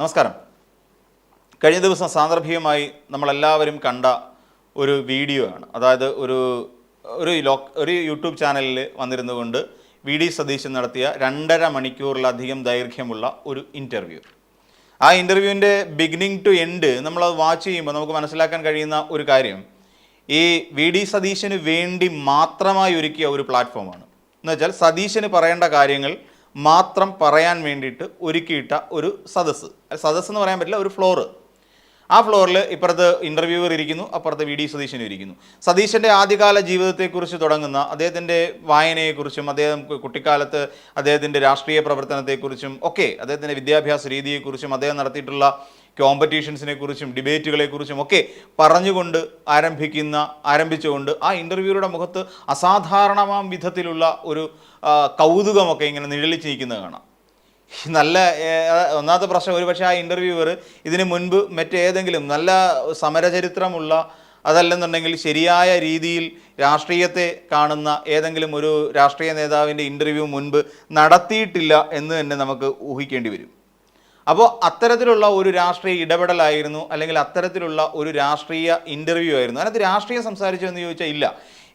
നമസ്കാരം. കഴിഞ്ഞ ദിവസം സാന്ദർഭികമായി നമ്മളെല്ലാവരും കണ്ട ഒരു വീഡിയോ ആണ് അതായത് ഒരു ഒരു ലോക്ക് ഒരു യൂട്യൂബ് ചാനലിൽ വന്നിരുന്നുകൊണ്ട് വി ഡി സതീശൻ നടത്തിയ രണ്ടര മണിക്കൂറിലധികം ദൈർഘ്യമുള്ള ഒരു ഇന്റർവ്യൂ ആ ഇന്റർവ്യൂവിന്റെ ബിഗിനിങ് ടു എൻഡ് നമ്മളത് വാച്ച് ചെയ്യുമ്പോൾ നമുക്ക് മനസ്സിലാക്കാൻ കഴിയുന്ന ഒരു കാര്യം. ഈ വി ഡി സതീശന് വേണ്ടി മാത്രമായി ഒരുക്കിയ ഒരു പ്ലാറ്റ്ഫോമാണ് എന്ന് വെച്ചാൽ സതീശന് പറയേണ്ട കാര്യങ്ങൾ മാത്രം പറയാൻ വേണ്ടിയിട്ട് ഒരുക്കിയിട്ട ഒരു സദസ്സ്. സദസ്സ് എന്ന് പറയാൻ പറ്റില്ല ഒരു ഫ്ലോറ് ആ ഫ്ലോറിൽ ഇപ്പുറത്ത് ഇന്റർവ്യൂവർ ഇരിക്കുന്നു അപ്പുറത്ത് വി ഡി സതീശനും ഇരിക്കുന്നു. സതീശന്റെ ആദ്യകാല ജീവിതത്തെക്കുറിച്ച് തുടങ്ങുന്ന അദ്ദേഹത്തിന്റെ വായനയെക്കുറിച്ചും അദ്ദേഹം കുട്ടിക്കാലത്ത് അദ്ദേഹത്തിന്റെ രാഷ്ട്രീയ പ്രവർത്തനത്തെക്കുറിച്ചും ഒക്കെ അദ്ദേഹത്തിന്റെ വിദ്യാഭ്യാസ രീതിയെക്കുറിച്ചും അദ്ദേഹം നടത്തിയിട്ടുള്ള കോമ്പറ്റീഷൻസിനെ കുറിച്ചും ഡിബേറ്റുകളെ കുറിച്ചും ഒക്കെ പറഞ്ഞുകൊണ്ട് ആരംഭിക്കുന്ന ആരംഭിച്ചുകൊണ്ട് ആ ഇന്റർവ്യൂയുടെ മുഖത്ത് അസാധാരണമാം വിധത്തിലുള്ള ഒരു കൗതുകമൊക്കെ ഇങ്ങനെ നിഴലിച്ച് നിൽക്കുന്നത് കാണാം. നല്ല ഒന്നാമത്തെ പ്രശ്നം ഒരു പക്ഷേ ആ ഇന്റർവ്യൂവർ ഇതിനു മുൻപ് മറ്റേതെങ്കിലും നല്ല സമരചരിത്രമുള്ള അതല്ലെന്നുണ്ടെങ്കിൽ ശരിയായ രീതിയിൽ രാഷ്ട്രീയത്തെ കാണുന്ന ഏതെങ്കിലും ഒരു രാഷ്ട്രീയ നേതാവിന്റെ ഇന്റർവ്യൂ മുൻപ് നടത്തിയിട്ടില്ല എന്ന് തന്നെ നമുക്ക് ഊഹിക്കേണ്ടി വരും. അപ്പോൾ അത്തരത്തിലുള്ള ഒരു രാഷ്ട്രീയ ഇടപെടലായിരുന്നു അല്ലെങ്കിൽ അത്തരത്തിലുള്ള ഒരു രാഷ്ട്രീയ ഇന്റർവ്യൂ ആയിരുന്നു. അതിനകത്ത് രാഷ്ട്രീയം സംസാരിച്ചു എന്ന് ചോദിച്ചാൽ ഇല്ല.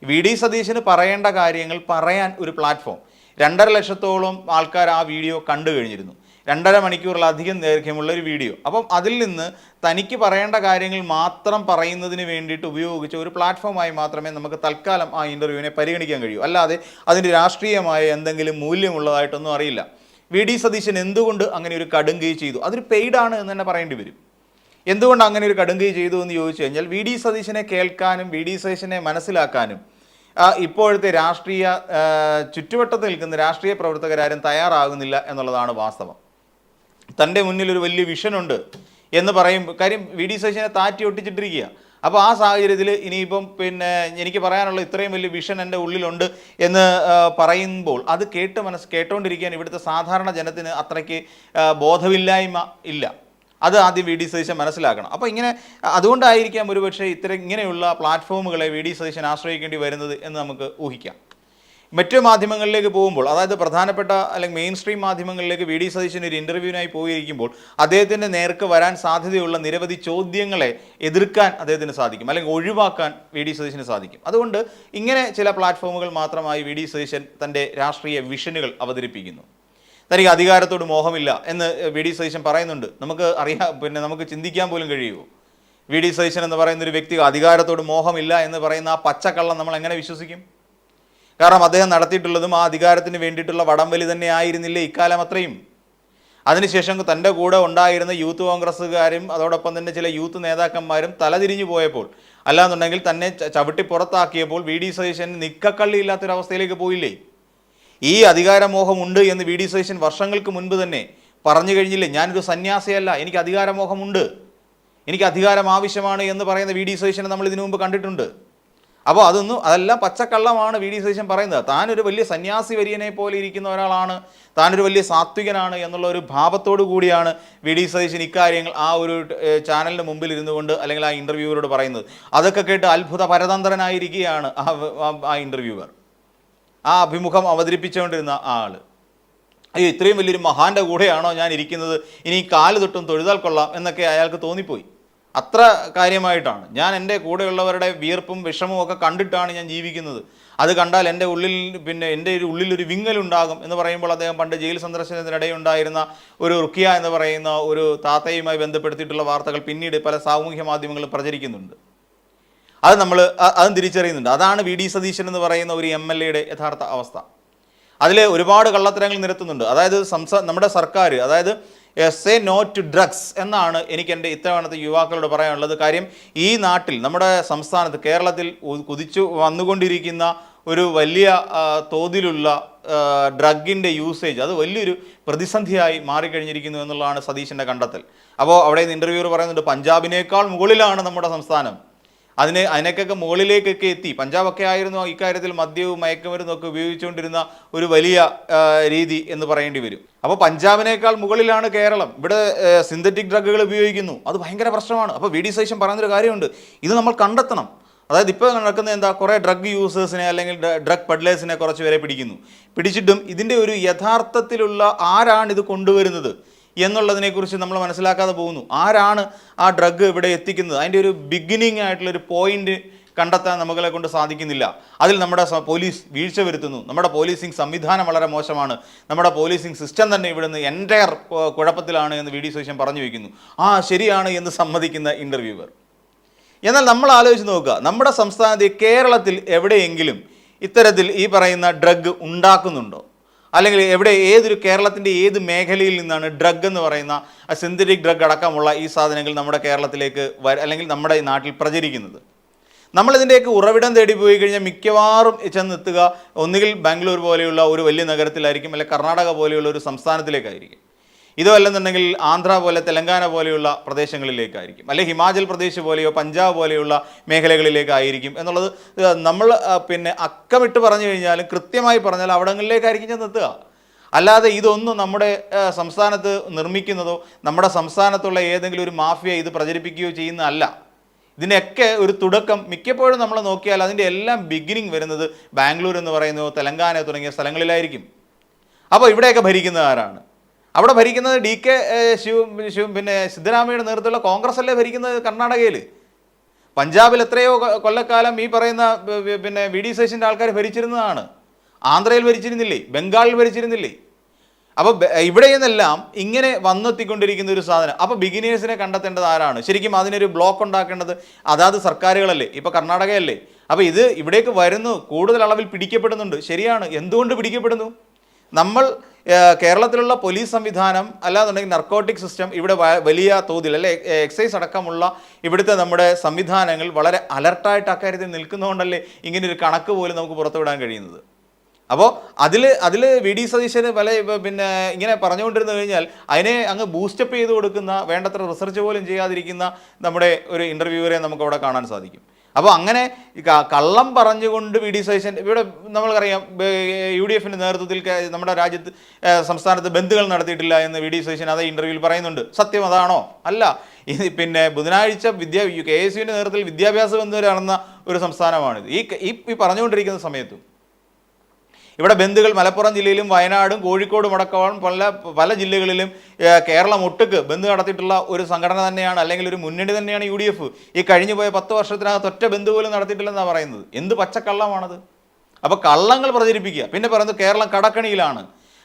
വി ഡി സതീശന് പറയേണ്ട കാര്യങ്ങൾ പറയാൻ ഒരു പ്ലാറ്റ്ഫോം രണ്ടര ലക്ഷത്തോളം ആൾക്കാർ ആ വീഡിയോ കണ്ടു കഴിഞ്ഞിരുന്നു. രണ്ടര മണിക്കൂറിലധികം ദൈർഘ്യമുള്ള ഒരു വീഡിയോ. അപ്പം അതിൽ നിന്ന് തനിക്ക് പറയേണ്ട കാര്യങ്ങൾ മാത്രം പറയുന്നതിന് വേണ്ടിയിട്ട് ഉപയോഗിച്ച ഒരു പ്ലാറ്റ്ഫോമായി മാത്രമേ നമുക്ക് തൽക്കാലം ആ ഇന്റർവ്യൂവിനെ പരിഗണിക്കാൻ കഴിയൂ. അല്ലാതെ അതിന്റെ രാഷ്ട്രീയമായ എന്തെങ്കിലും മൂല്യമുള്ളതായിട്ടൊന്നും അറിയില്ല. വി ഡി സതീശൻ എന്തുകൊണ്ട് അങ്ങനെ ഒരു കടുങ്കൈ ചെയ്തു? അതൊരു പെയ്ഡാണ് എന്ന് തന്നെ പറയേണ്ടി വരും. എന്തുകൊണ്ട് അങ്ങനെ ഒരു കടുങ്കൈ ചെയ്തു എന്ന് ചോദിച്ചു കഴിഞ്ഞാൽ വി ഡി സതീശനെ കേൾക്കാനും വി ഡി സതീശനെ മനസ്സിലാക്കാനും ഇപ്പോഴത്തെ രാഷ്ട്രീയ ചുറ്റുവട്ടത്ത് നിൽക്കുന്ന രാഷ്ട്രീയ പ്രവർത്തകരാരും തയ്യാറാകുന്നില്ല എന്നുള്ളതാണ് വാസ്തവം. തന്റെ മുന്നിൽ ഒരു വലിയ വിഷനുണ്ട് എന്ന് പറയും കാര്യം വി ഡി സതീശനെ താറ്റി ഒട്ടിച്ചിട്ടിരിക്കുക അപ്പോൾ ആ സാഹചര്യത്തിൽ ഇനിയിപ്പം പിന്നെ എനിക്ക് പറയാനുള്ള ഇത്രയും വലിയ വിഷൻ എന്റെ ഉള്ളിലുണ്ട് എന്ന് പറയുമ്പോൾ അത് കേട്ട് മനസ്സ് കേട്ടോണ്ടിരിക്കാൻ ഇവിടുത്തെ സാധാരണ ജനത്തിന് അത്രയ്ക്ക് ബോധമില്ലായ്മ ഇല്ല. അത് ആദ്യം വി ഡി സതീശൻ മനസ്സിലാക്കണം. അപ്പോൾ ഇങ്ങനെ അതുകൊണ്ടായിരിക്കാം ഒരുപക്ഷെ ഇത്തരം ഇങ്ങനെയുള്ള പ്ലാറ്റ്ഫോമുകളെ വി ഡി സതീശൻ ആശ്രയിക്കേണ്ടി വരുന്നത് എന്ന് നമുക്ക് ഊഹിക്കാം. മറ്റു മാധ്യമങ്ങളിലേക്ക് പോകുമ്പോൾ അതായത് പ്രധാനപ്പെട്ട അല്ലെങ്കിൽ മെയിൻ സ്ട്രീം മാധ്യമങ്ങളിലേക്ക് വി ഡി സതീശൻ ഒരു ഇന്റർവ്യൂവിനായി പോയിരിക്കുമ്പോൾ അദ്ദേഹത്തിന്റെ നേർക്ക് വരാൻ സാധ്യതയുള്ള നിരവധി ചോദ്യങ്ങളെ എതിർക്കാൻ അദ്ദേഹത്തിന് സാധിക്കും. അല്ലെങ്കിൽ ഒഴിവാക്കാൻ വി ഡി സതീശന് സാധിക്കും. അതുകൊണ്ട് ഇങ്ങനെ ചില പ്ലാറ്റ്ഫോമുകൾ മാത്രമായി വി ഡി സതീശൻ തന്റെ രാഷ്ട്രീയ വിഷനുകൾ അവതരിപ്പിക്കുന്നു. തനിക്ക് അധികാരത്തോട് മോഹമില്ല എന്ന് വി ഡി സതീശൻ പറയുന്നുണ്ട്. നമുക്ക് അറിയാം പിന്നെ നമുക്ക് ചിന്തിക്കാൻ പോലും കഴിയുമോ? വി ഡി സതീശൻ എന്ന് പറയുന്ന ഒരു വ്യക്തി അധികാരത്തോട് മോഹമില്ല എന്ന് പറയുന്ന ആ പച്ചക്കള്ളം നമ്മൾ എങ്ങനെ വിശ്വസിക്കും? കാരണം അദ്ദേഹം നടത്തിയിട്ടുള്ളതും ആ അധികാരത്തിന് വേണ്ടിയിട്ടുള്ള വടംവലി തന്നെ ആയിരുന്നില്ലേ ഇക്കാലം അത്രയും? അതിനുശേഷം തന്റെ കൂടെ ഉണ്ടായിരുന്ന യൂത്ത് കോൺഗ്രസ്സുകാരും അതോടൊപ്പം തന്നെ ചില യൂത്ത് നേതാക്കന്മാരും തലതിരിഞ്ഞു പോയപ്പോൾ അല്ലാന്നുണ്ടെങ്കിൽ തന്നെ ചവിട്ടി പുറത്താക്കിയപ്പോൾ വി ഡി സതീശൻ നിക്കക്കള്ളിയില്ലാത്തൊരവസ്ഥയിലേക്ക് പോയില്ലേ? ഈ അധികാരമോഹമുണ്ട് എന്ന് വി ഡി സതീശൻ വർഷങ്ങൾക്ക് മുൻപ് തന്നെ പറഞ്ഞു കഴിഞ്ഞില്ലേ? ഞാനൊരു സന്യാസിയല്ല എനിക്ക് അധികാരമോഹമുണ്ട്. എനിക്ക് അധികാരം ആവശ്യമാണ് എന്ന് പറയുന്ന വി ഡി സതീശനെ നമ്മൾ ഇതിനു മുമ്പ് കണ്ടിട്ടുണ്ട്. അപ്പോൾ അതൊന്നും അതെല്ലാം പച്ചക്കള്ളമാണ് വി ഡി സതീശൻ പറയുന്നത്. താനൊരു വലിയ സന്യാസി വര്യനെ പോലെ ഇരിക്കുന്ന ഒരാളാണ്. താനൊരു വലിയ സാത്വികനാണ് എന്നുള്ള ഒരു ഭാവത്തോടു കൂടിയാണ് വി ഡി സതീശൻ ഇക്കാര്യങ്ങൾ ആ ഒരു ചാനലിന് മുമ്പിൽ ഇരുന്നു കൊണ്ട് അല്ലെങ്കിൽ ആ ഇന്റർവ്യൂവറോട് പറയുന്നത്. അതൊക്കെ കേട്ട് അത്ഭുത പരതന്ത്രനായിരിക്കുകയാണ് ആ- ആ ഇന്റർവ്യൂവർ ആ അഭിമുഖം അവതരിപ്പിച്ചുകൊണ്ടിരുന്ന ആ ആൾ അയ്യോ ഇത്രയും വലിയൊരു മഹാന്റെ കൂടെയാണോ ഞാൻ ഇരിക്കുന്നത്? ഇനി കാൽ തൊട്ടും തൊഴുതാൽ കൊള്ളാം എന്നൊക്കെ അയാൾക്ക് തോന്നിപ്പോയി. അത്ര കാര്യമായിട്ടാണ്. ഞാൻ എന്റെ കൂടെയുള്ളവരുടെ വിയർപ്പും വിഷമവും ഒക്കെ കണ്ടിട്ടാണ് ഞാൻ ജീവിക്കുന്നത്. അത് കണ്ടാൽ എന്റെ ഉള്ളിൽ പിന്നെ എന്റെ ഒരു ഉള്ളിൽ ഒരു വിങ്ങലുണ്ടാകും എന്ന് പറയുമ്പോൾ അദ്ദേഹം പണ്ട് ജയിൽ സന്ദർശനത്തിനിടെ ഉണ്ടായിരുന്ന ഒരു റുക്കിയ എന്ന് പറയുന്ന ഒരു താത്തയുമായി ബന്ധപ്പെടുത്തിയിട്ടുള്ള വാർത്തകൾ പിന്നീട് പല സാമൂഹ്യ മാധ്യമങ്ങളിൽ പ്രചരിക്കുന്നുണ്ട്. അത് നമ്മൾ അതും തിരിച്ചറിയുന്നുണ്ട്. അതാണ് വി ഡി സതീശൻ എന്ന് പറയുന്ന ഒരു എം എൽ എയുടെ യഥാർത്ഥ അവസ്ഥ. അതിൽ ഒരുപാട് കള്ളത്തരങ്ങൾ നിരത്തുന്നുണ്ട്. അതായത് സംസ നമ്മുടെ സർക്കാർ അതായത് സേ നോ ടു ഡ്രഗ്സ് എന്നാണ് എനിക്ക് എന്റെ ഇത്തവണത്തെ യുവാക്കളോട് പറയാനുള്ളത്. കാര്യം ഈ നാട്ടിൽ നമ്മുടെ സംസ്ഥാനത്ത് കേരളത്തിൽ കുതിച്ചു വന്നുകൊണ്ടിരിക്കുന്ന ഒരു വലിയ തോതിലുള്ള ഡ്രഗിന്റെ യൂസേജ് അത് വലിയൊരു പ്രതിസന്ധിയായി മാറിക്കഴിഞ്ഞിരിക്കുന്നു എന്നുള്ളതാണ് സതീഷിന്റെ കണ്ടെത്തൽ. അപ്പോൾ അവിടെ നിന്ന് ഇന്റർവ്യൂർ പറയുന്നുണ്ട് പഞ്ചാബിനേക്കാൾ മുകളിലാണ് നമ്മുടെ സംസ്ഥാനം. അതിന് അതിനൊക്കെ മുകളിലേക്കൊക്കെ എത്തി. പഞ്ചാബൊക്കെ ആയിരുന്നു ഇക്കാര്യത്തിൽ മദ്യവും മയക്കുമരുന്നും ഒക്കെ ഉപയോഗിച്ചുകൊണ്ടിരുന്ന ഒരു വലിയ രീതി എന്ന് പറയേണ്ടി വരും. അപ്പോൾ പഞ്ചാബിനേക്കാൾ മുകളിലാണ് കേരളം. ഇവിടെ സിന്തറ്റിക് ഡ്രഗുകൾ ഉപയോഗിക്കുന്നു. അത് ഭയങ്കര പ്രശ്നമാണ്. അപ്പോൾ വി ഡി സൈഷൻ പറയുന്നൊരു കാര്യമുണ്ട്. ഇത് നമ്മൾ കണ്ടെത്തണം. അതായത് ഇപ്പോൾ നടക്കുന്ന എന്താ കുറേ ഡ്രഗ് യൂസേഴ്സിനെ അല്ലെങ്കിൽ ഡ്രഗ് പെഡ്ലേഴ്സിനെ കുറച്ച് പേരെ പിടിക്കുന്നു. പിടിച്ചിട്ടും ഇതിന്റെ ഒരു യഥാർത്ഥത്തിലുള്ള ആരാണ് ഇത് കൊണ്ടുവരുന്നത്? എന്നുള്ളതിനെക്കുറിച്ച് നമ്മൾ മനസ്സിലാക്കാതെ പോകുന്നു. ആരാണ് ആ ഡ്രഗ് ഇവിടെ എത്തിക്കുന്നത്? അതിന്റെ ഒരു ബിഗിനിങ് ആയിട്ടുള്ള ഒരു പോയിന്റ് കണ്ടെത്താൻ നമ്മളെ കൊണ്ട് സാധിക്കുന്നില്ല. അതിൽ നമ്മുടെ പോലീസ് വീഴ്ച വരുത്തുന്നു. നമ്മുടെ പോലീസിംഗ് സംവിധാനം വളരെ മോശമാണ്. നമ്മുടെ പോലീസിംഗ് സിസ്റ്റം തന്നെ ഇവിടുന്ന് എന്റയർ കുഴപ്പത്തിലാണ് എന്ന് വി ഡി പറഞ്ഞു വയ്ക്കുന്നു ആ ശരിയാണ് എന്ന് സമ്മതിക്കുന്ന ഇന്റർവ്യൂവർ എന്നാൽ നമ്മൾ ആലോചിച്ച് നോക്കുക. നമ്മുടെ സംസ്ഥാനത്ത് കേരളത്തിൽ എവിടെയെങ്കിലും ഇത്തരത്തിൽ ഈ പറയുന്ന ഡ്രഗ് ഉണ്ടാക്കുന്നുണ്ടോ? അല്ലെങ്കിൽ എവിടെ ഏതൊരു കേരളത്തിന്റെ ഏത് മേഖലയിൽ നിന്നാണ് ഡ്രഗ് എന്ന് പറയുന്ന സിന്തറ്റിക് ഡ്രഗ് അടക്കമുള്ള ഈ സാധനങ്ങൾ നമ്മുടെ കേരളത്തിലേക്ക് അല്ലെങ്കിൽ നമ്മുടെ നാട്ടിൽ പ്രചരിക്കുന്നത്. നമ്മളിതിന്റെയൊക്കെ ഉറവിടം തേടി പോയി കഴിഞ്ഞാൽ മിക്കവാറും ചെന്നെത്തുക ഒന്നുകിൽ ബാംഗ്ലൂർ പോലെയുള്ള ഒരു വലിയ നഗരത്തിലായിരിക്കും അല്ലെങ്കിൽ കർണാടക പോലെയുള്ള ഒരു സംസ്ഥാനത്തിലേക്കായിരിക്കും. ഇതോ അല്ലെന്നുണ്ടെങ്കിൽ ആന്ധ്ര പോലെ തെലങ്കാന പോലെയുള്ള പ്രദേശങ്ങളിലേക്കായിരിക്കും. അല്ലെങ്കിൽ ഹിമാചൽ പ്രദേശ് പോലെയോ പഞ്ചാബ് പോലെയുള്ള മേഖലകളിലേക്കായിരിക്കും എന്നുള്ളത് നമ്മൾ പിന്നെ അക്കമിട്ട് പറഞ്ഞു കഴിഞ്ഞാലും കൃത്യമായി പറഞ്ഞാൽ അവിടങ്ങളിലേക്കായിരിക്കും ചെന്നെത്തുക അല്ലാതെ ഇതൊന്നും നമ്മുടെ സംസ്ഥാനത്ത് നിർമ്മിക്കുന്നതോ നമ്മുടെ സംസ്ഥാനത്തുള്ള ഏതെങ്കിലും ഒരു മാഫിയ ഇത് പ്രചരിപ്പിക്കുകയോ ചെയ്യുന്നതല്ല. ഇതിനൊക്കെ ഒരു തുടക്കം മിക്കപ്പോഴും നമ്മൾ നോക്കിയാൽ അതിന്റെ എല്ലാം ബിഗിനിങ് വരുന്നത് ബാംഗ്ലൂർ എന്ന് പറയുന്നതോ തെലങ്കാന തുടങ്ങിയ സ്ഥലങ്ങളിലായിരിക്കും. അപ്പോൾ ഇവിടെയൊക്കെ ഭരിക്കുന്നത് ആരാണ്? അവിടെ ഭരിക്കുന്നത് ഡി കെ ശിവ ശിവ പിന്നെ സിദ്ധരാമയ്യയുടെ നേതൃത്വത്തിലുള്ള കോൺഗ്രസ് അല്ലേ ഭരിക്കുന്നത് കർണാടകയിൽ പഞ്ചാബിൽ എത്രയോ കൊല്ലക്കാലം ഈ പറയുന്ന പിന്നെ വി ഡി സേഷന്റെ ആൾക്കാർ ഭരിച്ചിരുന്നതാണ്. ആന്ധ്രയിൽ ഭരിച്ചിരുന്നില്ലേ? ബംഗാളിൽ ഭരിച്ചിരുന്നില്ലേ? അപ്പോൾ ഇവിടെ നിന്നെല്ലാം ഇങ്ങനെ വന്നെത്തിക്കൊണ്ടിരിക്കുന്ന ഒരു സാധനം. അപ്പോൾ ബിഗിനേഴ്സിനെ കണ്ടെത്തേണ്ടത് ആരാണ്? ശരിക്കും അതിനൊരു ബ്ലോക്ക് ഉണ്ടാക്കേണ്ടത് അതാത് സർക്കാരുകളല്ലേ? ഇപ്പോൾ കർണാടകയല്ലേ? അപ്പോൾ ഇത് ഇവിടേക്ക് വരുന്നു കൂടുതൽ അളവിൽ പിടിക്കപ്പെടുന്നുണ്ട്. ശരിയാണ്. എന്തുകൊണ്ട് പിടിക്കപ്പെടുന്നു? നമ്മൾ കേരളത്തിലുള്ള പോലീസ് സംവിധാനം അല്ലാന്നുണ്ടെങ്കിൽ നർക്കോട്ടിക് സിസ്റ്റം ഇവിടെ വലിയ തോതിൽ അല്ലെ എക്സൈസ് അടക്കമുള്ള ഇവിടുത്തെ നമ്മുടെ സംവിധാനങ്ങൾ വളരെ അലർട്ടായിട്ട് അക്കാര്യത്തിൽ നിൽക്കുന്നതുകൊണ്ടല്ലേ ഇങ്ങനെ ഒരു കണക്ക് പോലും നമുക്ക് പുറത്തുവിടാൻ കഴിയുന്നത്. അപ്പോൾ അതിൽ അതിൽ വി ഡി സതീശന് പല പിന്നെ ഇങ്ങനെ പറഞ്ഞുകൊണ്ടിരുന്നു കഴിഞ്ഞാൽ അതിനെ അങ്ങ് ബൂസ്റ്റപ്പ് ചെയ്ത് കൊടുക്കുന്ന വേണ്ടത്ര റിസർച്ച് പോലും ചെയ്യാതിരിക്കുന്ന നമ്മുടെ ഒരു ഇന്റർവ്യൂവറെ നമുക്ക് അവിടെ കാണാൻ സാധിക്കും. അപ്പോൾ അങ്ങനെ കള്ളം പറഞ്ഞുകൊണ്ട് വി ഡി സതീശൻ ഇവിടെ നമ്മൾക്കറിയാം യു ഡി എഫിന്റെ നേതൃത്വത്തിൽ നമ്മുടെ രാജ്യത്ത് സംസ്ഥാനത്ത് ബന്ധുകൾ നടത്തിയിട്ടില്ല എന്ന് വി ഡി സതീശൻ അതേ ഇന്റർവ്യൂവിൽ പറയുന്നുണ്ട്. സത്യം അതാണോ? അല്ല. പിന്നെ ബുധനാഴ്ച വിദ്യാ കെ എസ് യുവിന്റെ നേതൃത്വത്തിൽ വിദ്യാഭ്യാസ ബന്ധുവരെ നടന്ന ഒരു സംസ്ഥാനമാണിത്. ഈ ഈ പറഞ്ഞുകൊണ്ടിരിക്കുന്ന സമയത്തും ഇവിടെ ബന്ധുകൾ മലപ്പുറം ജില്ലയിലും വയനാടും കോഴിക്കോടും അടക്കം പല പല ജില്ലകളിലും കേരളം ഒട്ടുക്ക് ബന്ധു നടത്തിയിട്ടുള്ള ഒരു സംഘടന തന്നെയാണ് അല്ലെങ്കിൽ ഒരു മുന്നണി തന്നെയാണ് യു ഡി എഫ് ഈ കഴിഞ്ഞു പോയ പത്ത് വർഷത്തിനകത്ത് ഒറ്റ ബന്ധു പോലും നടത്തിയിട്ടില്ലെന്നാണ് പറയുന്നത്. എന്ത് പച്ചക്കള്ളമാണത്? അപ്പോൾ കള്ളങ്ങൾ പ്രചരിപ്പിക്കുക. പിന്നെ പറയുന്നത് കേരളം കടക്കണിയിലാണ്.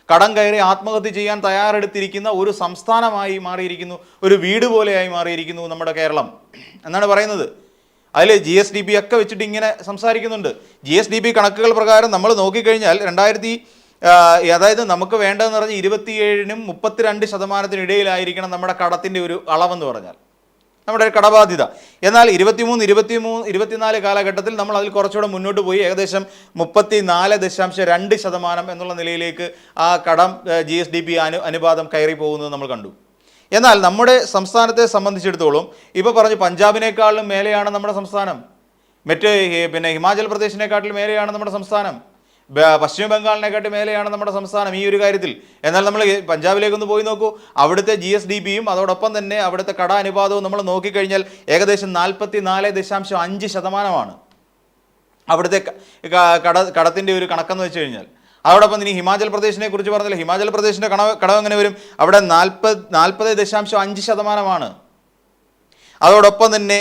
കടം കയറി ആത്മഹത്യ ചെയ്യാൻ തയ്യാറെടുത്തിരിക്കുന്ന ഒരു സംസ്ഥാനമായി മാറിയിരിക്കുന്നു ഒരു വീട് പോലെയായി മാറിയിരിക്കുന്നു നമ്മുടെ കേരളം. എന്നാണ് പറയുന്നത്. അതിൽ ജി എസ് ഡി ബി ഒക്കെ വെച്ചിട്ട് ഇങ്ങനെ സംസാരിക്കുന്നുണ്ട്. ജി എസ് ഡി ബി കണക്കുകൾ പ്രകാരം നമ്മൾ നോക്കിക്കഴിഞ്ഞാൽ രണ്ടായിരത്തി അതായത് നമുക്ക് വേണ്ടതെന്ന് പറഞ്ഞാൽ ഇരുപത്തിയേഴിനും മുപ്പത്തിരണ്ട് ശതമാനത്തിനും ഇടയിലായിരിക്കണം നമ്മുടെ കടത്തിന്റെ ഒരു അളവെന്ന് പറഞ്ഞാൽ. നമ്മുടെ ഒരു കടബാധ്യത. എന്നാൽ ഇരുപത്തിമൂന്ന് ഇരുപത്തിമൂന്ന് ഇരുപത്തിനാല് കാലഘട്ടത്തിൽ നമ്മൾ അതിൽ കുറച്ചുകൂടെ മുന്നോട്ട് പോയി. ഏകദേശം മുപ്പത്തി നാല് ദശാംശം രണ്ട് ശതമാനം എന്നുള്ള നിലയിലേക്ക് ആ കടം ജി എസ് ഡി പി അനു അനുപാതം കയറി പോകുന്നത് നമ്മൾ കണ്ടു. എന്നാൽ നമ്മുടെ സംസ്ഥാനത്തെ സംബന്ധിച്ചിടത്തോളം ഇപ്പോൾ പറഞ്ഞു പഞ്ചാബിനേക്കാളും മേലെയാണ് നമ്മുടെ സംസ്ഥാനം. മറ്റ് പിന്നെ ഹിമാചൽ പ്രദേശിനെക്കാട്ടിലും മേലെയാണ് നമ്മുടെ സംസ്ഥാനം. പശ്ചിമബംഗാളിനെക്കാട്ടിലും പശ്ചിമ ബംഗാളിനെക്കാട്ടി മേലെയാണ് നമ്മുടെ സംസ്ഥാനം ഈ ഒരു കാര്യത്തിൽ. എന്നാൽ നമ്മൾ പഞ്ചാബിലേക്കൊന്ന് പോയി നോക്കൂ. അവിടുത്തെ ജി എസ് ഡി പിയും അതോടൊപ്പം തന്നെ അവിടുത്തെ കട അനുപാതവും നമ്മൾ നോക്കിക്കഴിഞ്ഞാൽ ഏകദേശം നാൽപ്പത്തി നാല് ദശാംശം അഞ്ച് ശതമാനമാണ്. അവിടുത്തെ കട കടത്തിന്റെ ഒരു കണക്കെന്ന് വെച്ച് കഴിഞ്ഞാൽ. അതോടൊപ്പം ഇനി ഹിമാചൽ പ്രദേശിനെ കുറിച്ച് പറഞ്ഞില്ല. ഹിമാചൽ പ്രദേശിന്റെ കണവ് കടവ് എങ്ങനെ വരും? അവിടെ നാൽപ്പത് നാൽപ്പത് ദശാംശം അഞ്ച് ശതമാനമാണ്. അതോടൊപ്പം തന്നെ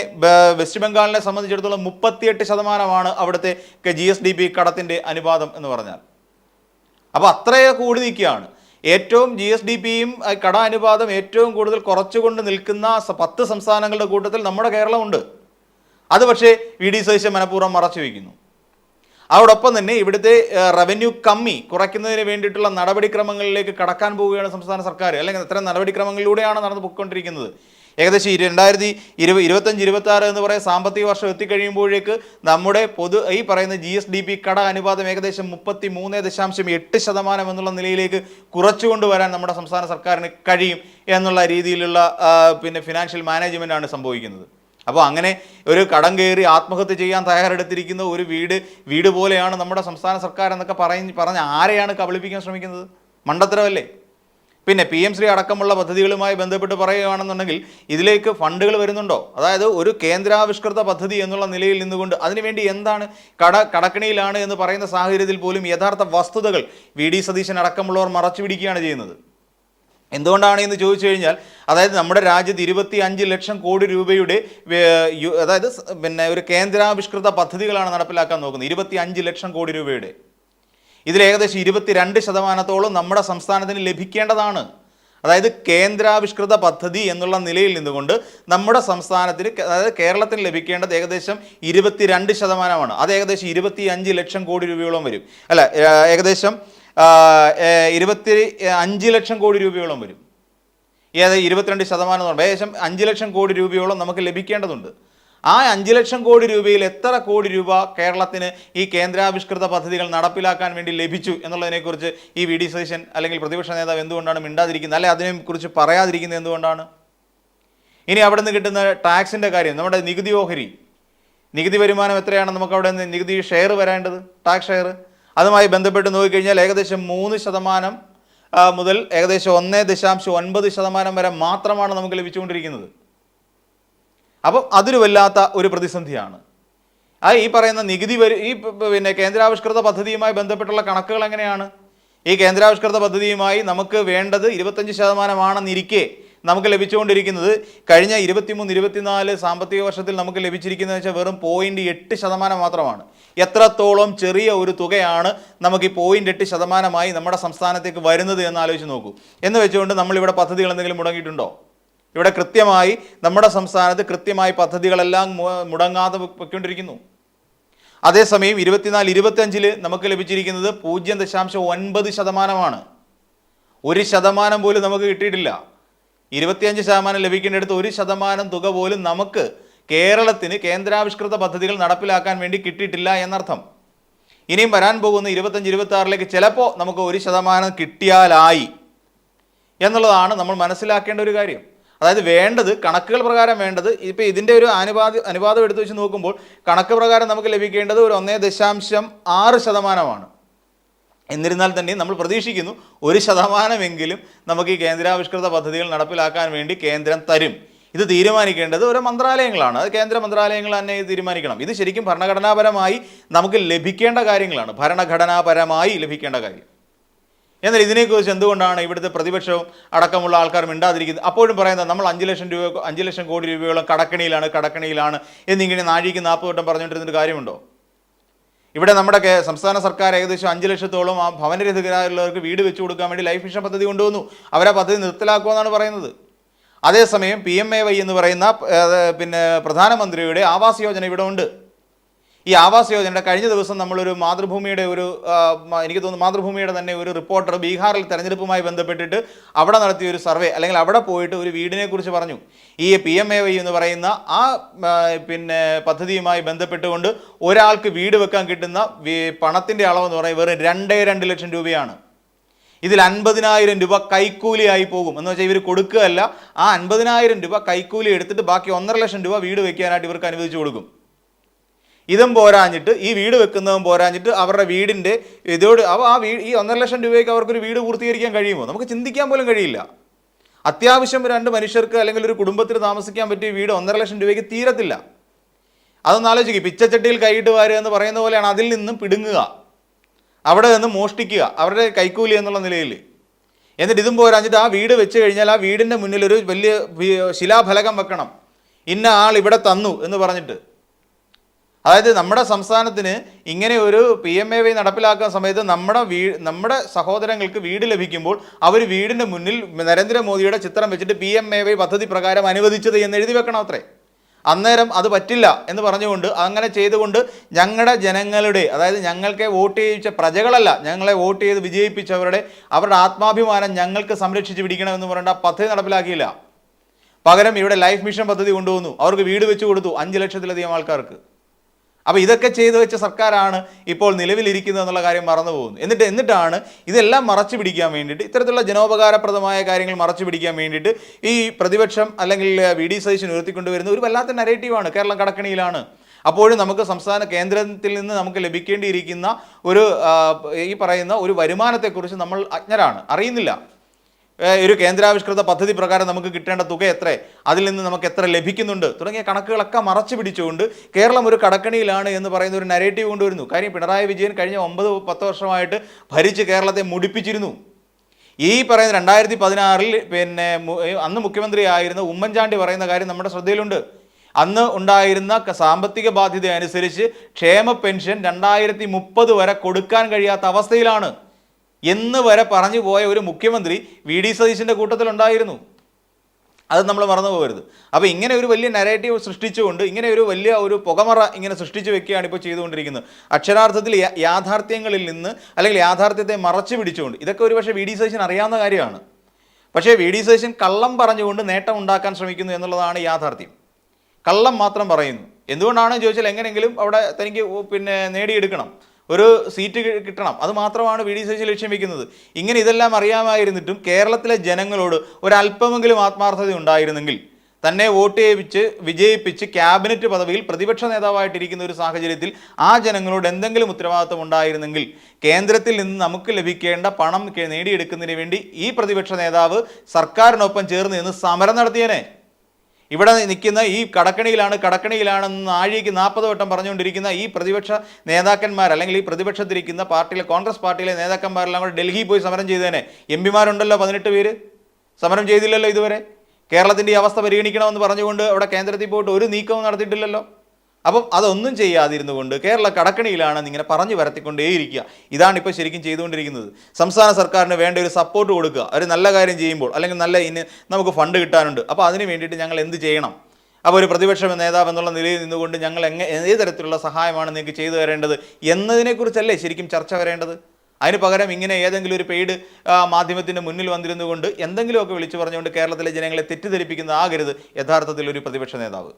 വെസ്റ്റ് ബംഗാളിനെ സംബന്ധിച്ചിടത്തോളം മുപ്പത്തിയെട്ട് ശതമാനമാണ് അവിടുത്തെ ജി എസ് ഡി പി കടത്തിന്റെ അനുപാതം എന്ന് പറഞ്ഞാൽ. അപ്പോൾ അത്രയേ കൂടി നിൽക്കുകയാണ്. ഏറ്റവും ജി എസ് ഡി പിയും കട അനുപാതം ഏറ്റവും കൂടുതൽ കുറച്ചുകൊണ്ട് നിൽക്കുന്ന പത്ത് സംസ്ഥാനങ്ങളുടെ കൂട്ടത്തിൽ നമ്മുടെ കേരളമുണ്ട്. അത് പക്ഷേ വി ഡി സതീശൻ മനഃപൂർവം മറച്ചു വയ്ക്കുന്നു. അതോടൊപ്പം തന്നെ ഇവിടുത്തെ റവന്യൂ കമ്മി കുറയ്ക്കുന്നതിന് വേണ്ടിയിട്ടുള്ള നടപടിക്രമങ്ങളിലേക്ക് കടക്കാൻ പോവുകയാണ് സംസ്ഥാന സർക്കാർ. അല്ലെങ്കിൽ അത്തരം നടപടിക്രമങ്ങളിലൂടെയാണ് നടന്നു പോയിക്കൊണ്ടിരിക്കുന്നത്. ഏകദേശം രണ്ടായിരത്തി ഇരുപ ഇരുപത്തഞ്ച് ഇരുപത്തി ആറ് എന്ന് പറയുന്ന സാമ്പത്തിക വർഷം എത്തിക്കഴിയുമ്പോഴേക്ക് നമ്മുടെ പൊതു ഈ പറയുന്ന ജി എസ് ഡി പി കട അനുപാതം ഏകദേശം മുപ്പത്തി മൂന്ന് ദശാംശം എട്ട് ശതമാനം എന്നുള്ള നിലയിലേക്ക് കുറച്ചുകൊണ്ടുവരാൻ നമ്മുടെ സംസ്ഥാന സർക്കാരിന് കഴിയും എന്നുള്ള രീതിയിലുള്ള പിന്നെ ഫിനാൻഷ്യൽ മാനേജ്മെന്റ് ആണ് സംഭവിക്കുന്നത്. അപ്പോൾ അങ്ങനെ ഒരു കടം കയറി ആത്മഹത്യ ചെയ്യാൻ തയ്യാറെടുത്തിരിക്കുന്ന ഒരു വീട് വീട് പോലെയാണ് നമ്മുടെ സംസ്ഥാന സർക്കാർ എന്നൊക്കെ പറഞ്ഞ് പറഞ്ഞ് ആരെയാണ് കബളിപ്പിക്കാൻ ശ്രമിക്കുന്നത്? മണ്ടത്തരമല്ലേ? പിന്നെ പി എം ശ്രീ അടക്കമുള്ള പദ്ധതികളുമായി ബന്ധപ്പെട്ട് പറയുകയാണെന്നുണ്ടെങ്കിൽ ഇതിലേക്ക് ഫണ്ടുകൾ വരുന്നുണ്ടോ? അതായത് ഒരു കേന്ദ്രാവിഷ്കൃത പദ്ധതി എന്നുള്ള നിലയിൽ നിന്നുകൊണ്ട് അതിനുവേണ്ടി എന്താണ് കട കടക്കണിയിലാണ് എന്ന് പറയുന്ന സാഹചര്യത്തിൽ പോലും യഥാർത്ഥ വസ്തുതകൾ വി ഡി സതീശൻ അടക്കമുള്ളവർ മറച്ചു പിടിക്കുകയാണ് ചെയ്യുന്നത്. എന്തുകൊണ്ടാണ് എന്ന് ചോദിച്ചു കഴിഞ്ഞാൽ അതായത് നമ്മുടെ രാജ്യത്ത് ഇരുപത്തി അഞ്ച് ലക്ഷം കോടി രൂപയുടെ അതായത് പിന്നെ ഒരു കേന്ദ്രാവിഷ്കൃത പദ്ധതികളാണ് നടപ്പിലാക്കാൻ നോക്കുന്നത് ഇരുപത്തി അഞ്ച് ലക്ഷം കോടി രൂപയുടെ. ഇതിൽ ഏകദേശം ഇരുപത്തിരണ്ട് ശതമാനത്തോളം നമ്മുടെ സംസ്ഥാനത്തിന് ലഭിക്കേണ്ടതാണ്. അതായത് കേന്ദ്രാവിഷ്കൃത പദ്ധതി എന്നുള്ള നിലയിൽ നിന്നുകൊണ്ട് നമ്മുടെ സംസ്ഥാനത്തിന് അതായത് കേരളത്തിന് ലഭിക്കേണ്ടത് ഏകദേശം ഇരുപത്തിരണ്ട് ശതമാനമാണ്. അത് ഏകദേശം ഇരുപത്തി ലക്ഷം കോടി രൂപയോളം വരും. അല്ല ഏകദേശം ഇരുപത്തി അഞ്ച് ലക്ഷം കോടി രൂപയോളം വരും. ഏത് ഇരുപത്തിരണ്ട് ശതമാനം എന്ന് ഏകദേശം അഞ്ച് ലക്ഷം കോടി രൂപയോളം നമുക്ക് ലഭിക്കേണ്ടതുണ്ട്. ആ അഞ്ച് ലക്ഷം കോടി രൂപയിൽ എത്ര കോടി രൂപ കേരളത്തിന് ഈ കേന്ദ്രാവിഷ്കൃത പദ്ധതികൾ നടപ്പിലാക്കാൻ വേണ്ടി ലഭിച്ചു എന്നുള്ളതിനെക്കുറിച്ച് ഈ വി ഡി സതീശൻ അല്ലെങ്കിൽ പ്രതിപക്ഷ നേതാവ് എന്തുകൊണ്ടാണ് മിണ്ടാതിരിക്കുന്നത്? അല്ലെ അതിനെക്കുറിച്ച് പറയാതിരിക്കുന്നത് എന്തുകൊണ്ടാണ്? ഇനി അവിടെ നിന്ന് കിട്ടുന്ന ടാക്സിന്റെ കാര്യം നമ്മുടെ നികുതി ഓഹരി. നികുതി വരുമാനം എത്രയാണ്? നമുക്ക് അവിടെ നിന്ന് നികുതി ഷെയർ വരേണ്ടത്? Tax share? അതുമായി ബന്ധപ്പെട്ട് നോക്കിക്കഴിഞ്ഞാൽ ഏകദേശം മൂന്ന് ശതമാനം മുതൽ ഏകദേശം ഒന്ന് ദശാംശം ഒൻപത് ശതമാനം വരെ മാത്രമാണ് നമുക്ക് ലഭിച്ചുകൊണ്ടിരിക്കുന്നത്. അപ്പം അതൊരു വല്ലാത്ത ഒരു പ്രതിസന്ധിയാണ്. ആ ഈ പറയുന്ന നികുതി വരി ഈ പിന്നെ കേന്ദ്രാവിഷ്കൃത പദ്ധതിയുമായി ബന്ധപ്പെട്ടുള്ള കണക്കുകൾ എങ്ങനെയാണ്? ഈ കേന്ദ്രാവിഷ്കൃത പദ്ധതിയുമായി നമുക്ക് വേണ്ടത് ഇരുപത്തഞ്ച് ശതമാനമാണെന്നിരിക്കെ നമുക്ക് ലഭിച്ചുകൊണ്ടിരിക്കുന്നത് കഴിഞ്ഞ ഇരുപത്തിമൂന്ന് ഇരുപത്തിനാല് സാമ്പത്തിക വർഷത്തിൽ നമുക്ക് ലഭിച്ചിരിക്കുന്നത് വെച്ചാൽ വെറും പോയിന്റ് എട്ട് ശതമാനം മാത്രമാണ്. എത്രത്തോളം ചെറിയ ഒരു തുകയാണ് നമുക്ക് ഈ പോയിന്റ് എട്ട് ശതമാനമായി നമ്മുടെ സംസ്ഥാനത്തേക്ക് വരുന്നത് എന്ന് ആലോചിച്ച് നോക്കൂ. എന്ന് വെച്ചുകൊണ്ട് നമ്മളിവിടെ പദ്ധതികൾ എന്തെങ്കിലും മുടങ്ങിയിട്ടുണ്ടോ? ഇവിടെ കൃത്യമായി നമ്മുടെ സംസ്ഥാനത്ത് കൃത്യമായി പദ്ധതികളെല്ലാം മുടങ്ങാതെ പൊയ്ക്കൊണ്ടിരിക്കുന്നു അതേസമയം ഇരുപത്തിനാല് ഇരുപത്തഞ്ചിൽ നമുക്ക് ലഭിച്ചിരിക്കുന്നത് പൂജ്യം ദശാംശം ഒൻപത് ശതമാനമാണ്. ഒരു ശതമാനം പോലും നമുക്ക് കിട്ടിയിട്ടില്ല. ഇരുപത്തിയഞ്ച് ശതമാനം ലഭിക്കേണ്ടടുത്ത് ഒരു ശതമാനം തുക പോലും നമുക്ക് കേരളത്തിന് കേന്ദ്രാവിഷ്കൃത പദ്ധതികൾ നടപ്പിലാക്കാൻ വേണ്ടി കിട്ടിയിട്ടില്ല എന്നർത്ഥം. ഇനിയും വരാൻ പോകുന്ന ഇരുപത്തഞ്ച് ഇരുപത്തി ആറിലേക്ക് ചിലപ്പോൾ നമുക്ക് ഒരു ശതമാനം കിട്ടിയാലായി എന്നുള്ളതാണ് നമ്മൾ മനസ്സിലാക്കേണ്ട ഒരു കാര്യം. അതായത് വേണ്ടത് കണക്കുകൾ പ്രകാരം വേണ്ടത്. ഇപ്പോൾ ഇതിന്റെ ഒരു അനുപാത അനുപാതം എടുത്തു വെച്ച് നോക്കുമ്പോൾ കണക്ക് പ്രകാരം നമുക്ക് ലഭിക്കേണ്ടത് ഒരു ഒന്നേ ദശാംശം ആറ് ശതമാനമാണ്. എന്നിരുന്നാൽ തന്നെ നമ്മൾ പ്രതീക്ഷിക്കുന്നു ഒരു ശതമാനമെങ്കിലും നമുക്ക് ഈ കേന്ദ്രാവിഷ്കൃത പദ്ധതികൾ നടപ്പിലാക്കാൻ വേണ്ടി കേന്ദ്രം തരും. ഇത് തീരുമാനിക്കേണ്ടത് ഓരോ മന്ത്രാലയങ്ങളാണ്. അത് കേന്ദ്ര മന്ത്രാലയങ്ങൾ തന്നെ ഇത് തീരുമാനിക്കണം. ഇത് ശരിക്കും ഭരണഘടനാപരമായി നമുക്ക് ലഭിക്കേണ്ട കാര്യങ്ങളാണ്. ഭരണഘടനാപരമായി ലഭിക്കേണ്ട കാര്യം. എന്നാൽ ഇതിനെക്കുറിച്ച് എന്തുകൊണ്ടാണ് ഇവിടുത്തെ പ്രതിപക്ഷവും അടക്കമുള്ള ആൾക്കാർ മിണ്ടാതിരിക്കുന്നത്? അപ്പോഴും പറയുന്നത് നമ്മൾ അഞ്ച് ലക്ഷം രൂപ അഞ്ച് ലക്ഷം കോടി രൂപയോളം കടക്കണിയിലാണ് കടക്കണിയിലാണ് എന്നിങ്ങനെ നാഴിക്ക് നാൽപ്പത് വട്ടം പറഞ്ഞുകൊണ്ടിരുന്നൊരു കാര്യമുണ്ടോ? ഇവിടെ നമ്മുടെ സംസ്ഥാന സർക്കാർ ഏകദേശം അഞ്ച് ലക്ഷത്തോളം ആ ഭവനരഹിതരായുള്ളവർക്ക് വീട് വെച്ചു കൊടുക്കാൻ വേണ്ടി ലൈഫ് മിഷൻ പദ്ധതി കൊണ്ടുവന്നു. അവരെ പദ്ധതി നിർത്തലാക്കുമെന്നാണ് പറയുന്നത്. അതേസമയം പി എം എ വൈ എന്ന് പറയുന്ന പിന്നെ പ്രധാനമന്ത്രിയുടെ ആവാസ് യോജന ഇവിടെ ഉണ്ട്. ഈ ആവാസ് യോജനയുടെ കഴിഞ്ഞ ദിവസം നമ്മളൊരു മാതൃഭൂമിയുടെ ഒരു എനിക്ക് തോന്നുന്നു മാതൃഭൂമിയുടെ തന്നെ ഒരു റിപ്പോർട്ടർ ബീഹാറിൽ തെരഞ്ഞെടുപ്പുമായി ബന്ധപ്പെട്ടിട്ട് അവിടെ നടത്തിയ ഒരു സർവേ അല്ലെങ്കിൽ അവിടെ പോയിട്ട് ഒരു വീടിനെ കുറിച്ച് പറഞ്ഞു. ഈ പി എം എ വൈ എന്ന് പറയുന്ന ആ പിന്നെ പദ്ധതിയുമായി ബന്ധപ്പെട്ടുകൊണ്ട് ഒരാൾക്ക് വീട് വെക്കാൻ കിട്ടുന്ന പണത്തിന്റെ അളവെന്ന് പറയുന്നത് വെറും രണ്ടേ രണ്ട് ലക്ഷം രൂപയാണ്. ഇതിൽ അൻപതിനായിരം രൂപ കൈക്കൂലിയായി പോകും. എന്ന് വെച്ചാൽ ഇവർ കൊടുക്കുകയല്ല ആ അൻപതിനായിരം രൂപ കൈക്കൂലി എടുത്തിട്ട് ബാക്കി ഒന്നര ലക്ഷം രൂപ വീട് വെക്കാനായിട്ട് ഇവർക്ക് അനുവദിച്ചു കൊടുക്കും. ഇതും പോരാഞ്ഞിട്ട് ഈ വീട് വെക്കുന്നതും പോരാഞ്ഞിട്ട് അവരുടെ വീടിന്റെ ഇതോട് അവ ആ വീട് ഈ ഒന്നര ലക്ഷം രൂപയ്ക്ക് അവർക്കൊരു വീട് പൂർത്തീകരിക്കാൻ കഴിയുമോ? നമുക്ക് ചിന്തിക്കാൻ പോലും കഴിയില്ല. അത്യാവശ്യം രണ്ട് മനുഷ്യർക്ക് അല്ലെങ്കിൽ ഒരു കുടുംബത്തിന് താമസിക്കാൻ പറ്റിയ വീട് ഒന്നര ലക്ഷം രൂപയ്ക്ക് തീരത്തില്ല. അതൊന്ന് ആലോചിക്കുക പിച്ചച്ചട്ടിയിൽ കൈയിട്ട് വാരുക എന്ന് പറയുന്ന പോലെയാണ് അതിൽ നിന്നും പിടുങ്ങുക. അവിടെ നിന്ന് മോഷ്ടിക്കുക അവരുടെ കൈക്കൂലി എന്നുള്ള നിലയിൽ. എന്നിട്ട് ഇതും പോരാഞ്ഞിട്ട് ആ വീട് വെച്ച് കഴിഞ്ഞാൽ ആ വീടിന്റെ മുന്നിൽ ഒരു വലിയ ശിലാഫലകം വെക്കണം. ഇന്ന ആൾ ഇവിടെ തന്നു എന്ന് പറഞ്ഞിട്ട്. അതായത് നമ്മുടെ സംസ്ഥാനത്തിന് ഇങ്ങനെ ഒരു പി എം എ വൈ നടപ്പിലാക്കുന്ന സമയത്ത് നമ്മുടെ വീ നമ്മുടെ സഹോദരങ്ങൾക്ക് വീട് ലഭിക്കുമ്പോൾ അവർ വീടിന്റെ മുന്നിൽ നരേന്ദ്രമോദിയുടെ ചിത്രം വെച്ചിട്ട് പി എം എ വൈ പദ്ധതി പ്രകാരം അനുവദിച്ചത് എന്ന് എഴുതി വെക്കണം അത്രേ. അന്നേരം അത് പറ്റില്ല എന്ന് പറഞ്ഞുകൊണ്ട് അങ്ങനെ ചെയ്തുകൊണ്ട് ഞങ്ങളുടെ ജനങ്ങളുടെ അതായത് ഞങ്ങൾക്ക് വോട്ട് ചെയ്യിച്ച പ്രജകളല്ല ഞങ്ങളെ വോട്ട് ചെയ്ത് വിജയിപ്പിച്ചവരുടെ അവരുടെ ആത്മാഭിമാനം ഞങ്ങൾക്ക് സംരക്ഷിച്ച് പിടിക്കണമെന്ന് ആ പദ്ധതി നടപ്പിലാക്കിയില്ല. പകരം ഇവിടെ ലൈഫ് മിഷൻ പദ്ധതി കൊണ്ടുവന്നു. അവർക്ക് വീട് വെച്ച് കൊടുത്തു. അഞ്ച് ലക്ഷത്തിലധികം ആൾക്കാർക്ക്. അപ്പോൾ ഇതൊക്കെ ചെയ്തു വെച്ച സർക്കാരാണ് ഇപ്പോൾ നിലവിലിരിക്കുന്നത് എന്നുള്ള കാര്യം മറന്നു പോകുന്നു. എന്നിട്ട് എന്നിട്ടാണ് ഇതെല്ലാം മറച്ചു പിടിക്കാൻ വേണ്ടിയിട്ട് ഇത്തരത്തിലുള്ള ജനോപകാരപ്രദമായ കാര്യങ്ങൾ മറച്ചു പിടിക്കാൻ വേണ്ടിയിട്ട് ഈ പ്രതിപക്ഷം അല്ലെങ്കിൽ വി ഡി സതീശൻ ഉയർത്തിക്കൊണ്ടുവരുന്ന ഒരു വല്ലാത്ത നരേറ്റീവാണ് കേരളം കടക്കണിയിലാണ്. അപ്പോഴും നമുക്ക് സംസ്ഥാന കേന്ദ്രത്തിൽ നിന്ന് നമുക്ക് ലഭിക്കേണ്ടിയിരിക്കുന്ന ഒരു ഈ പറയുന്ന ഒരു വരുമാനത്തെക്കുറിച്ച് നമ്മൾ അജ്ഞരാണ് അറിയുന്നില്ല. ഒരു കേന്ദ്രാവിഷ്കൃത പദ്ധതി പ്രകാരം നമുക്ക് കിട്ടേണ്ട തുക എത്ര? അതിൽ നിന്ന് നമുക്ക് എത്ര ലഭിക്കുന്നുണ്ട്? തുടങ്ങിയ കണക്കുകളൊക്കെ മറച്ചു പിടിച്ചുകൊണ്ട് കേരളം ഒരു കടക്കണിയിലാണ് എന്ന് പറയുന്ന ഒരു നരേറ്റീവ് കൊണ്ടുവരുന്നു. കാര്യം പിണറായി വിജയൻ കഴിഞ്ഞ ഒമ്പത് പത്ത് വർഷമായിട്ട് ഭരിച്ച് കേരളത്തെ മുടിപ്പിച്ചിരുന്നു. ഈ പറയുന്ന രണ്ടായിരത്തി പതിനാറിൽ പിന്നെ അന്ന് മുഖ്യമന്ത്രി ആയിരുന്ന ഉമ്മൻചാണ്ടി പറയുന്ന കാര്യം നമ്മുടെ ശ്രദ്ധയിലുണ്ട്. അന്ന് ഉണ്ടായിരുന്ന സാമ്പത്തിക ബാധ്യത അനുസരിച്ച് ക്ഷേമ പെൻഷൻ രണ്ടായിരത്തി മുപ്പത് വരെ കൊടുക്കാൻ കഴിയാത്ത അവസ്ഥയിലാണ്. എന്ന് വരെ പറഞ്ഞു പോയ ഒരു മുഖ്യമന്ത്രി വി ഡി സതീശിന്റെ കൂട്ടത്തിലുണ്ടായിരുന്നു അത് നമ്മൾ മറന്നു പോകരുത്. അപ്പോൾ ഇങ്ങനെ ഒരു വലിയ നരേറ്റീവ് സൃഷ്ടിച്ചുകൊണ്ട് ഇങ്ങനെ ഒരു വലിയ ഒരു പുകമറ ഇങ്ങനെ സൃഷ്ടിച്ചു വെക്കുകയാണ് ഇപ്പോൾ ചെയ്തുകൊണ്ടിരിക്കുന്നത്. അക്ഷരാർത്ഥത്തിൽ യാഥാർത്ഥ്യങ്ങളിൽ നിന്ന് അല്ലെങ്കിൽ യാഥാർത്ഥ്യത്തെ മറച്ചു പിടിച്ചുകൊണ്ട് ഇതൊക്കെ ഒരു പക്ഷേ വി ഡി സതീശൻ അറിയാവുന്ന കാര്യമാണ്. പക്ഷേ വി ഡി സതീശൻ കള്ളം പറഞ്ഞുകൊണ്ട് നേട്ടം ഉണ്ടാക്കാൻ ശ്രമിക്കുന്നു എന്നുള്ളതാണ് യാഥാർത്ഥ്യം. കള്ളം മാത്രം പറയുന്നു. എന്തുകൊണ്ടാണ് ചോദിച്ചാൽ എങ്ങനെയെങ്കിലും അവിടെ തനിക്ക് പിന്നെ നേടിയെടുക്കണം. ഒരു സീറ്റ് കിട്ടണം. അത് മാത്രമാണ് വി ഡി സതീശൻ ലക്ഷ്യം വെക്കുന്നത്. ഇങ്ങനെ ഇതെല്ലാം അറിയാമായിരുന്നിട്ടും കേരളത്തിലെ ജനങ്ങളോട് ഒരല്പമെങ്കിലും ആത്മാർത്ഥത ഉണ്ടായിരുന്നെങ്കിൽ തന്നെ വോട്ട് ചെയ്യിപ്പിച്ച് വിജയിപ്പിച്ച് ക്യാബിനറ്റ് പദവിയിൽ പ്രതിപക്ഷ നേതാവായിട്ടിരിക്കുന്ന ഒരു സാഹചര്യത്തിൽ ആ ജനങ്ങളോട് എന്തെങ്കിലും ഉത്തരവാദിത്വം ഉണ്ടായിരുന്നെങ്കിൽ കേന്ദ്രത്തിൽ നിന്ന് നമുക്ക് ലഭിക്കേണ്ട പണം നേടിയെടുക്കുന്നതിന് വേണ്ടി ഈ പ്രതിപക്ഷ നേതാവ് സർക്കാരിനൊപ്പം ചേർന്ന് നിന്ന് സമരം നടത്തിയേനെ. ഇവിടെ നിൽക്കുന്ന ഈ കടക്കണിയിലാണ് കടക്കണിയിലാണെന്ന് നാഴികയ്ക്ക് നാൽപ്പത് വട്ടം പറഞ്ഞുകൊണ്ടിരിക്കുന്ന ഈ പ്രതിപക്ഷ നേതാക്കന്മാർ അല്ലെങ്കിൽ ഈ പ്രതിപക്ഷത്തിരിക്കുന്ന പാർട്ടിയിലെ കോൺഗ്രസ് പാർട്ടിയിലെ നേതാക്കന്മാരെല്ലാം കൂടെ ഡൽഹിയിൽ പോയി സമരം ചെയ്തേനെ. എം പിമാരുണ്ടല്ലോ പതിനെട്ട് പേര്. സമരം ചെയ്തില്ലല്ലോ ഇതുവരെ. കേരളത്തിന്റെ ഈ അവസ്ഥ പരിഗണിക്കണമെന്ന് പറഞ്ഞുകൊണ്ട് അവിടെ കേന്ദ്രത്തിൽ പോയിട്ട് ഒരു നീക്കവും നടത്തിയിട്ടില്ലല്ലോ. അപ്പം അതൊന്നും ചെയ്യാതിരുന്നു കൊണ്ട് കേരള കടക്കണിയിലാണ് ഇങ്ങനെ പറഞ്ഞു വരത്തിക്കൊണ്ടേയിരിക്കുക ഇതാണ് ഇപ്പോൾ ശരിക്കും ചെയ്തുകൊണ്ടിരിക്കുന്നത്. സംസ്ഥാന സർക്കാരിന് വേണ്ട ഒരു സപ്പോർട്ട് കൊടുക്കുക. ഒരു നല്ല കാര്യം ചെയ്യുമ്പോൾ അല്ലെങ്കിൽ നല്ല ഇനി നമുക്ക് ഫണ്ട് കിട്ടാനുണ്ട്. അപ്പോൾ അതിന് വേണ്ടിയിട്ട് ഞങ്ങൾ എന്ത് ചെയ്യണം? അപ്പോൾ ഒരു പ്രതിപക്ഷ നേതാവ് എന്നുള്ള നിലയിൽ നിന്നുകൊണ്ട് ഞങ്ങൾ എങ്ങനെ ഏത് തരത്തിലുള്ള സഹായമാണ് നിങ്ങൾക്ക് ചെയ്തു തരേണ്ടത് എന്നതിനെക്കുറിച്ചല്ലേ ശരിക്കും ചർച്ച വരേണ്ടത്? അതിന് പകരം ഇങ്ങനെ ഏതെങ്കിലും ഒരു പെയ്ഡ് മാധ്യമത്തിന്റെ മുന്നിൽ വന്നിരുന്നുകൊണ്ട് എന്തെങ്കിലുമൊക്കെ വിളിച്ചു പറഞ്ഞുകൊണ്ട് കേരളത്തിലെ ജനങ്ങളെ തെറ്റിദ്ധരിപ്പിക്കുന്നതാകരുത് യഥാർത്ഥത്തിൽ ഒരു പ്രതിപക്ഷ നേതാവ്.